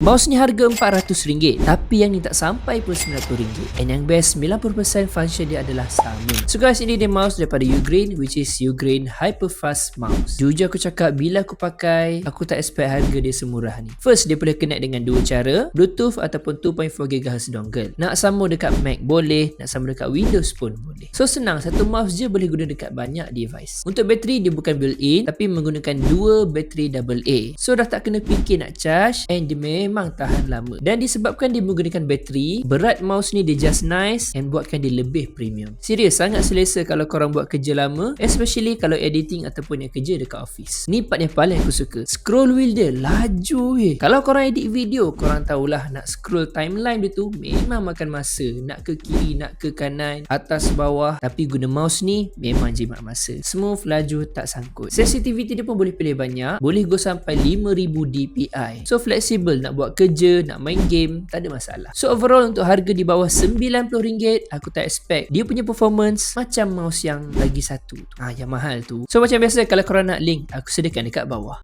Mouse ni harga RM400 Tapi yang ni tak sampai pun RM90 And yang best 90% function dia adalah sama So guys ini dia mouse daripada Ugreen Which is Ugreen Hyperfast Mouse. Jujur aku cakap bila aku pakai Aku tak expect harga dia semurah ni. First dia boleh connect dengan dua cara Bluetooth ataupun 2.4GHz dongle. Nak sambung dekat Mac boleh Nak sambung dekat Windows pun boleh. So senang satu mouse je boleh guna dekat banyak device. Untuk bateri dia bukan built-in Tapi menggunakan dua bateri AA So dah tak kena fikir nak charge And dia memang tahan lama. Dan disebabkan dia menggunakan bateri berat mouse ni dia just nice and buatkan dia lebih premium. Serius sangat selesa kalau korang buat kerja lama especially kalau editing ataupun yang kerja dekat office. Ni part yang paling aku suka. Scroll wheel dia laju eh. Kalau korang edit video korang tahulah nak scroll timeline dia tu memang makan masa. Nak ke kiri nak ke kanan atas bawah. Tapi guna mouse ni memang jimat masa. Smooth laju tak sangkut. Sensitivity dia pun boleh pilih banyak. Boleh go sampai 5000 dpi so flexible nak buat kerja, nak main game, tak ada masalah. So overall untuk harga di bawah RM90, aku tak expect dia punya performance macam mouse yang lagi satu tu. Ah, yang mahal tu. So macam biasa kalau korang nak link, aku sediakan dekat bawah.